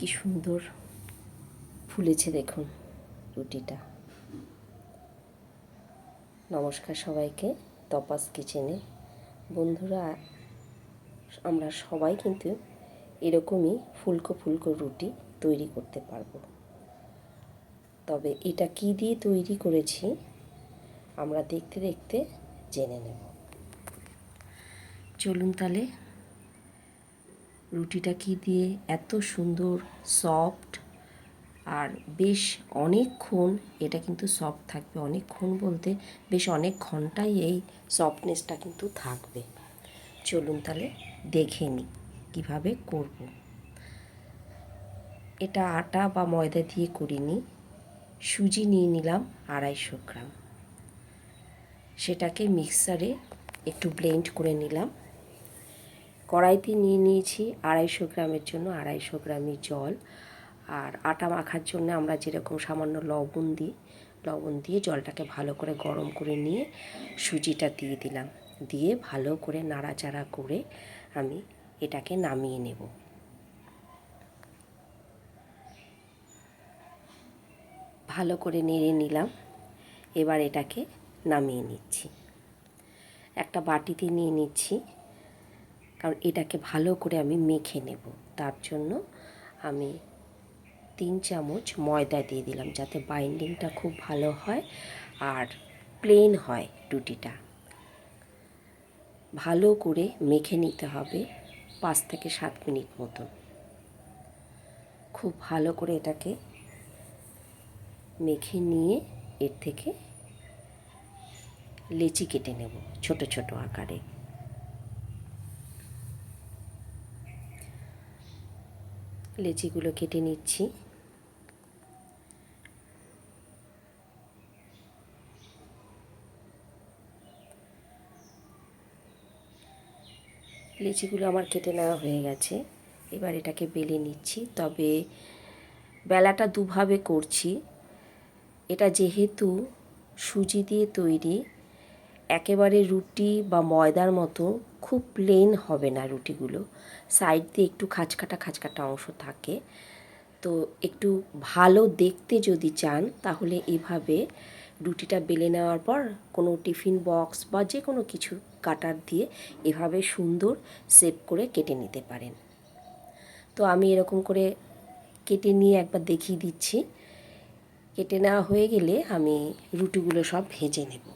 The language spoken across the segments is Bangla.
কি সুন্দর ফুলেছে দেখুন রুটিটা। নমস্কার সবাইকে তপাস কিচেনে। বন্ধুরা, আমরা সবাই কিন্তু এরকমই ফুলকো ফুলকো রুটি তৈরি করতে পারব। তবে এটা কি দিয়ে তৈরি করেছি, আমরা দেখতে দেখতে জেনে নেব। চলুন তাহলে রুটিটা কি দিয়ে এত সুন্দর সফট আর বেশ অনেকক্ষণ, এটা কিন্তু সফট থাকবে, অনেকক্ষণ বলতে বেশ অনেক ঘন্টাই এই সফটনেসটা কিন্তু থাকবে। চলুন তাহলে দেখে নিই কীভাবে করব। এটা আটা বা ময়দা দিয়ে করিনি, সুজি নিয়ে নিলাম আড়াইশো গ্রাম। সেটাকে মিক্সারে একটু ব্লেন্ড করে নিলাম। কড়াইতে নিয়ে নিয়েছি আড়াইশো গ্রামের জন্য আড়াইশো গ্রামই জল। আর আটা মাখার জন্য আমরা যেরকম সামান্য লবণ দিই, লবণ দিয়ে জলটাকে ভালো করে গরম করে নিয়ে সুজিটা দিয়ে দিলাম। দিয়ে ভালো করে নাড়াচাড়া করে আমি এটাকে নামিয়ে নেব। ভালো করে নেড়ে নিলাম। এবার এটাকে নামিয়ে নিচ্ছি। একটা বাটিতে নিয়ে নিচ্ছি। কারণ এটাকে ভালো করে আমি মেখে নেব। তার জন্য আমি তিন চামচ ময়দা দিয়ে দিলাম যাতে বাইন্ডিংটা খুব ভালো হয় আর প্লেন হয় রুটিটা। ভালো করে মেখে নিতে হবে পাঁচ থেকে সাত মিনিট মতন। খুব ভালো করে এটাকে মেখে নিয়ে এর থেকে লেচি কেটে নেব ছোট ছোট আকারে। লেচিগুলো কেটে নিচ্ছি। লিচিগুলো আমার কেটে নেওয়া হয়ে গেছে। এবার এটাকে বেলে নিচ্ছি। তবে বেলাটা দুভাবে করছি। এটা যেহেতু সুজি দিয়ে তৈরি একেবারে রুটি বা ময়দার মতো খুব প্লেন হবে না রুটিগুলো। সাইড দিয়ে একটু খাঁচকাটা খাঁচকাটা অংশ থাকে। তো একটু ভালো দেখতে যদি চান, তাহলে এভাবে রুটিটা বেলে নেওয়ার পর কোনো টিফিন বক্স বা যে কোনো কিছু কাটার দিয়ে এভাবে সুন্দর সেভ করে কেটে নিতে পারেন। তো আমি এরকম করে কেটে নিয়ে একবার দেখিয়ে দিচ্ছি। কেটে নেওয়া হয়ে গেলে আমি রুটিগুলো সব ভেজে নেব।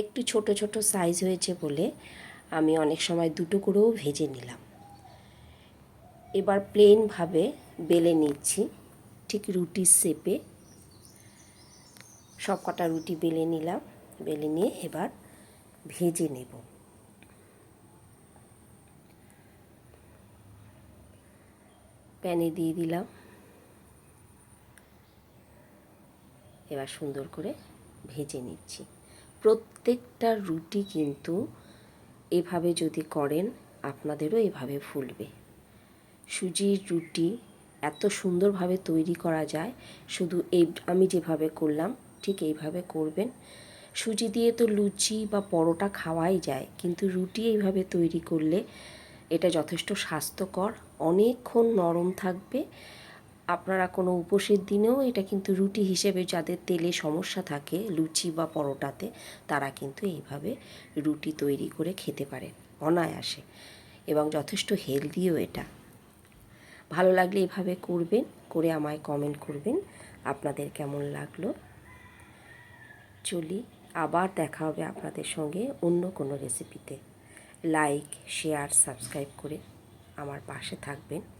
একটু ছোট ছোট সাইজ হয়েছে বলে আমি অনেক সময় দুটো করেও ভেজে নিলাম। এবার প্লেনভাবে বেলে নিচ্ছি, ঠিক রুটির শেপে সব কটা রুটি বেলে নিলাম, বেলে নিয়ে এবার ভেজে নেব। প্যানে দিয়ে দিলাম। এবার সুন্দর করে ভেজে নিচ্ছি। প্রত্যেকটা রুটি কিন্তু এভাবে যদি করেন, আপনাদেরও এভাবে ফুলবে। সুজির রুটি এত সুন্দরভাবে তৈরি করা যায়, শুধু এই, আমি যেভাবে করলাম, ঠিক এইভাবে করবেন। সুজি দিয়ে তো লুচি বা পরোটা খাওয়াই যায়, কিন্তু রুটি এইভাবে তৈরি করলে এটা যথেষ্ট স্বাস্থ্যকর, অনেকক্ষণ নরম থাকবে আপনারা কোনো উপোসের দিনেও এটা কিন্তু রুটি হিসেবে যাদের তেলে সমস্যা থাকে, লুচি বা পরোটাতে, তারা কিন্তু এইভাবে রুটি তৈরি করে খেতে পারে অনায়াসে এবং যথেষ্ট হেলদিও এটা। ভালো লাগলে এভাবে করবেন, করে আমায় কমেন্ট করবেন, আপনাদের কেমন লাগল? চলি, আবার দেখা হবে আপনাদের সঙ্গে অন্য কোনো রেসিপিতে লাইক শেয়ার সাবস্ক্রাইব করে আমার পাশে থাকবেন।